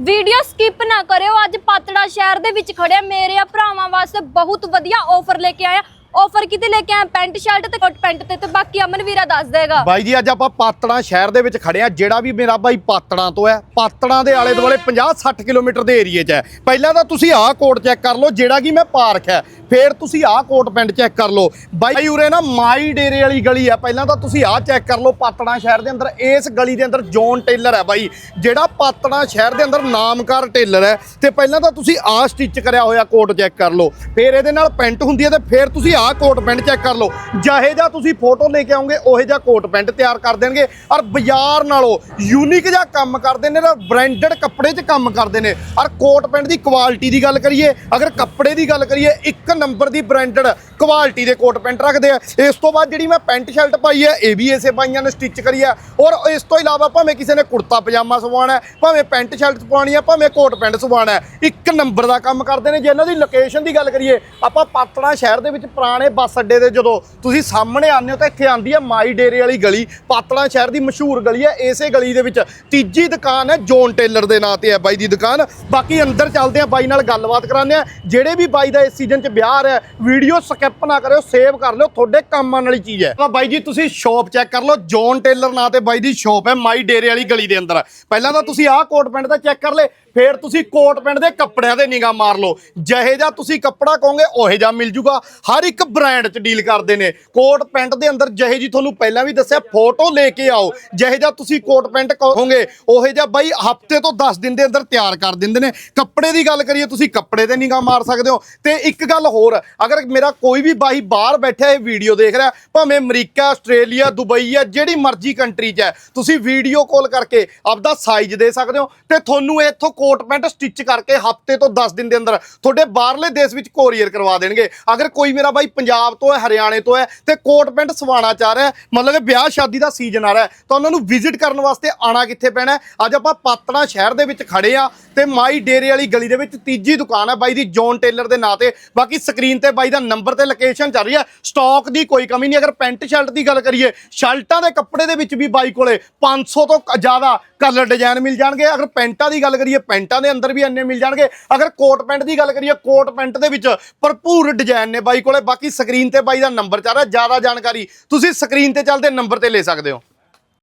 Video skip ਨਾ ਕਰਿਓ। ਅੱਜ ਪਾਤੜਾ ਸ਼ਹਿਰ ਦੇ ਵਿੱਚ ਖੜਿਆ। ਮੇਰੇ ਭਰਾਵਾਂ ਵਾਸਤੇ ਬਹੁਤ ਵਧੀਆ ਆਫਰ ਲੈ ਕੇ ਆਇਆ। ਆਫਰ ਕਿਤੇ ਲੈ ਕੇ ਆਇਆ? ਪੈਂਟ ਸ਼ਰਟ ਤੇ ਕੋਟ ਪੈਂਟ ਤੇ ਤੇ ਬਾਕੀ ਅਮਨ ਵੀਰਾ ਦੱਸ ਦੇਗਾ। ਬਾਈ ਜੀ, ਅੱਜ ਆਪਾਂ ਪਾਤੜਾਂ ਸ਼ਹਿਰ ਦੇ ਵਿੱਚ ਖੜੇ ਆ, ਜਿਹੜਾ ਵੀ ਮੇਰਾ ਬਾਈ ਪਾਤੜਾਂ ਤੋਂ ਹੈ। ਪਾਤੜਾਂ ਦੇ ਆਲੇ ਦੁਆਲੇ 50-60 ਕਿਲੋਮੀਟਰ ਦੇ ਏਰੀਏ 'ਚ ਹੈ। ਪਹਿਲਾਂ ਤਾਂ ਤੁਸੀਂ ਆਹ ਕੋਡ ਚੈੱਕ ਕਰ ਲਓ, ਜਿਹੜਾ ਕਿ ਮੈਂ ਪਾਰਕ ਹੈ। ਫੇਰ ਤੁਸੀਂ ਆਹ ਕੋਟ ਪਿੰਡ ਚੈੱਕ ਕਰ ਲਓ। ਬਾਈ ਉਰੇ ਨਾ ਮਾਈ ਡੇਰੇ ਵਾਲੀ ਗਲੀ ਹੈ। ਪਹਿਲਾਂ ਤਾਂ ਤੁਸੀਂ ਆਹ ਚੈੱਕ ਕਰ ਲਓ, ਪਾਤੜਾਂ ਸ਼ਹਿਰ ਦੇ ਅੰਦਰ। ਇਸ ਗਲੀ ਦੇ ਅੰਦਰ ਜੌਨ ਟੇਲਰ ਹੈ ਬਾਈ। ਜਿਹੜਾ ਪਾਤੜਾਂ ਸ਼ਹਿਰ ਦੇ ਅੰਦਰ ਨਾਮਕਾਰ ਟੇਲਰ ਹੈ। ਤੇ ਪਹਿਲਾਂ ਤਾਂ ਤੁਸੀਂ ਆਹ ਸਟਿਚ ਕਰਿਆ ਹੋਇਆ ਕੋਟ ਚੈੱਕ ਕਰ ਲਓ। ਫੇਰ ਇਹਦੇ ਨਾਲ ਪੈਂਟ ਹੁੰਦੀ ਹੈ ਤੇ ਫੇਰ ਤੁਸੀਂ ਆਹ ਕੋਟ ਪੈਂਟ ਚੈੱਕ ਕਰ ਲਓ। ਜਿਹੇ ਜਿਹਾ ਤੁਸੀਂ ਫੋਟੋ ਲੈ ਕੇ ਆਉਂਗੇ ਉਹੇ ਜਿਹਾ ਕੋਟ ਪੈਂਟ ਤਿਆਰ ਕਰ ਦੇਣਗੇ। ਔਰ ਬਾਜ਼ਾਰ ਨਾਲੋਂ ਯੂਨੀਕ ਜਿਹਾ ਕੰਮ ਕਰਦੇ ਨੇ ਨਾ ਬ੍ਰਾਂਡਡ ਕੱਪੜੇ 'ਚ ਕੰਮ ਕਰਦੇ ਨੇ। ਔਰ ਕੋਟ ਪੈਂਟ ਦੀ ਕੁਆਲਿਟੀ ਦੀ ਗੱਲ ਕਰੀਏ, ਅਗਰ ਕੱਪੜੇ ਦੀ ਗੱਲ ਕਰੀਏ, ਇੱਕ ਨੰਬਰ ਦੀ ਬ੍ਰਾਂਡਡ ਕੁਆਲਿਟੀ ਦੇ ਕੋਟ ਪੈਂਟ ਰੱਖਦੇ ਆ। ਇਸ ਤੋਂ ਬਾਅਦ ਜਿਹੜੀ ਮੈਂ ਪੈਂਟ ਸ਼ਰਟ ਪਾਈ ਹੈ, ਇਹ ਵੀ ਇਸੇ ਬਾਈਆਂ ਨੇ ਸਟਿਚ ਕਰੀ ਹੈ। ਔਰ ਇਸ ਤੋਂ ਇਲਾਵਾ ਭਾਵੇਂ ਕਿਸੇ ਨੇ ਕੁੜਤਾ ਪਜਾਮਾ ਸਵਾਉਣਾ ਭਾਵੇਂ ਪੈਂਟ ਸ਼ਰਟ ਸਵਾਉਣੀ ਹੈ, ਭਾਵੇਂ ਕੋਟ ਪੈਂਟ ਸਵਾਉਣਾ ਇੱਕ ਨੰਬਰ ਦਾ ਕੰਮ ਕਰਦੇ ਨੇ। ਜੇ ਇਹਨਾਂ ਦੀ ਲੋਕੇਸ਼ਨ ਦੀ ਗੱਲ ਕਰੀਏ, ਆਪਾਂ ਪਾਤੜਾ ਸ਼ਹਿਰ ਦੇ ਵਿੱਚ ਪੁਰਾਣੇ ਬੱਸ ਅੱਡੇ ਦੇ ਜਦੋਂ ਤੁਸੀਂ ਸਾਹਮਣੇ ਆਉਂਦੇ ਹੋ ਤਾਂ ਇੱਥੇ ਆਉਂਦੀ ਹੈ ਮਾਈ ਡੇਰੇ ਵਾਲੀ ਗਲੀ ਪਾਤੜਾ ਸ਼ਹਿਰ ਦੀ ਮਸ਼ਹੂਰ ਗਲੀ ਹੈ ਇਸੇ ਗਲੀ ਦੇ ਵਿੱਚ ਤੀਜੀ ਦੁਕਾਨ ਹੈ ਜੋਨ ਟੇਲਰ ਦੇ ਨਾਂ ਤੇ ਹੈ ਬਾਈ ਦੀ ਦੁਕਾਨ। ਬਾਕੀ ਅੰਦਰ ਚੱਲਦੇ ਆ ਬਾਈ ਨਾਲ ਗੱਲਬਾਤ ਕਰਾਉਂਦੇ ਆ ਜਿਹੜੇ ਵੀ ਬਾਈ ਦਾ ਇਸ ਸੀਜ਼ਨ 'ਚ ਵਿਆਹ ਰਿਹਾ, ਵੀਡੀਓ ਸਕਿਪ ਨਾ ਕਰਿਓ ਸੇਵ ਕਰ ਲਿਓ, ਤੁਹਾਡੇ ਕੰਮ ਆਉਣ ਵਾਲੀ ਚੀਜ਼ ਹੈ। ਤਾਂ ਬਾਈ ਜੀ, ਤੁਸੀਂ ਸ਼ਾਪ ਚੈੱਕ ਕਰ ਲਓ, ਜੋਨ ਟੇਲਰ ਨਾਂ ਤੇ ਬਾਈ ਦੀ ਸ਼ਾਪ ਹੈ ਮਾਈ ਡੇਰੇ ਵਾਲੀ ਗਲੀ ਦੇ ਅੰਦਰ। ਪਹਿਲਾਂ ਤਾਂ ਤੁਸੀਂ ਆਹ ਕੋਟ ਪੈਂਟ ਦਾ ਚੈੱਕ ਕਰ ਲੈ ਫੇਰ ਤੁਸੀਂ ਕੋਟ ਪੈਂਟ ਦੇ ਕੱਪੜਿਆਂ ਤੇ ਨਿਗਾਹ ਮਾਰ ਲਓ। ਜਿਹੇ ਜਿਹਾ ਤੁਸੀਂ ਕੱਪੜਾ ਕਹੋਗੇ, ਉਹੇ ਜਿਹਾ ਮਿਲ ਜੂਗਾ। ਹਰ ਇੱਕ ਬ੍ਰਾਂਡ 'ਚ ਡੀਲ ਕਰਦੇ ਨੇ। ਕੋਟ ਪੈਂਟ ਦੇ ਅੰਦਰ ਜਿਹੇ ਜੀ ਤੁਹਾਨੂੰ ਪਹਿਲਾਂ ਵੀ ਦੱਸਿਆ, ਫੋਟੋ ਲੈ ਕੇ ਆਓ। ਜਿਹੇ ਜਿਹਾ ਤੁਸੀਂ ਕੋਟ ਪੈਂਟ ਕਹੋਗੇ, ਉਹੇ ਜਿਹਾ ਬਾਈ ਹਫ਼ਤੇ ਤੋਂ 10 ਦਿਨ ਦੇ ਅੰਦਰ ਤਿਆਰ ਕਰ ਦਿੰਦੇ ਨੇ। ਕੱਪੜੇ ਦੀ ਗੱਲ ਕਰੀਏ, ਤੁਸੀਂ ਕੱਪੜੇ ਤੇ ਨਿਗਾਹ ਮਾਰ ਸਕਦੇ ਹੋ। ਤੇ ਇੱਕ ਗੱਲ ਹੋਰ, ਅਗਰ ਮੇਰਾ ਕੋਈ ਵੀ ਬਾਈ ਬਾਹਰ ਬੈਠਾ ਇਹ ਵੀਡੀਓ ਦੇਖ ਰਿਹਾ, ਭਾਵੇਂ ਅਮਰੀਕਾ, ਆਸਟ੍ਰੇਲੀਆ, ਦੁਬਈ ਹੈ, ਜਿਹੜੀ ਮਰਜ਼ੀ ਕੰਟਰੀ 'ਚ ਹੈ, ਤੁਸੀਂ ਵੀਡੀਓ ਕਾਲ ਕਰਕੇ ਆਪਦਾ ਸਾਈਜ਼ ਦੇ ਸਕਦੇ ਹੋ ਤੇ ਤੁਹਾਨੂੰ ਇੱਥੋਂ ਕੋਟ ਪੈਂਟ ਸਟਿਚ ਕਰਕੇ ਹਫ਼ਤੇ ਤੋਂ 10 ਦਿਨ ਦੇ ਅੰਦਰ ਤੁਹਾਡੇ ਬਾਹਰਲੇ ਦੇਸ਼ ਵਿੱਚ ਕੋਰੀਅਰ ਕਰਵਾ ਦੇਣਗੇ। ਅਗਰ ਕੋਈ ਮੇਰਾ ਬਾਈ ਪੰਜਾਬ ਤੋਂ ਹੈ, ਹਰਿਆਣੇ ਤੋਂ ਹੈ ਤੇ ਕੋਟ ਪੈਂਟ ਸਵਾਣਾ ਚਾਹ ਰਿਹਾ ਮਤਲਬ ਵਿਆਹ ਸ਼ਾਦੀ ਦਾ ਸੀਜ਼ਨ ਆ ਰਿਹਾ ਤਾਂ ਉਹਨਾਂ ਨੂੰ ਵਿਜ਼ਿਟ ਕਰਨ ਵਾਸਤੇ ਆਣਾ ਕਿੱਥੇ ਪੈਣਾ ਅੱਜ ਆਪਾਂ ਪਾਤੜਾ ਸ਼ਹਿਰ ਦੇ ਵਿੱਚ ਖੜੇ ਆ ਤੇ ਮਾਈ ਡੇਰੇ ਵਾਲੀ ਗਲੀ ਦੇ ਵਿੱਚ ਤੀਜੀ ਦੁਕਾਨ ਹੈ ਬਾਈ ਦੀ ਜੌਨ ਟੇਲਰ ਦੇ ਨਾਂ ਤੇ। ਬਾਕੀ ਸਕਰੀਨ ਤੇ ਬਾਈ ਦਾ ਨੰਬਰ ਤੇ ਲੋਕੇਸ਼ਨ ਚੱਲ ਰਹੀ ਹੈ। ਸਟਾਕ ਦੀ ਕੋਈ ਕਮੀ ਨਹੀਂ, ਅਗਰ ਪੈਂਟ ਸ਼ਰਟ ਦੀ ਗੱਲ ਕਰੀਏ, ਸ਼ਰਟਾਂ ਦੇ ਕੱਪੜੇ ਦੇ ਵਿੱਚ ਵੀ ਬਾਈ ਕੋਲੇ 500 ਤੋਂ ਜ਼ਿਆਦਾ ਕਲਰ ਡਿਜ਼ਾਈਨ ਮਿਲ ਜਾਣਗੇ। ਅਗਰ ਪੈਂਟਾਂ ਦੀ ਗੱਲ ਕਰੀਏ ਪੈਂਟਾਂ ਦੇ ਅੰਦਰ ਵੀ ਇੰਨੇ ਮਿਲ ਜਾਣਗੇ। ਅਗਰ ਕੋਟ ਪੈਂਟ ਦੀ ਗੱਲ ਕਰੀਏ, ਕੋਟ ਪੈਂਟ ਦੇ ਵਿੱਚ ਭਰਪੂਰ ਡਿਜ਼ਾਈਨ ਨੇ ਬਾਈ ਕੋਲੇ। ਬਾਕੀ ਸਕਰੀਨ ਤੇ ਬਾਈ ਦਾ ਨੰਬਰ ਚੱਲ ਰਿਹਾ, ਜ਼ਿਆਦਾ ਜਾਣਕਾਰੀ ਤੁਸੀਂ ਸਕਰੀਨ ਤੇ ਚੱਲਦੇ ਨੰਬਰ ਤੇ ਲੈ ਸਕਦੇ ਹੋ।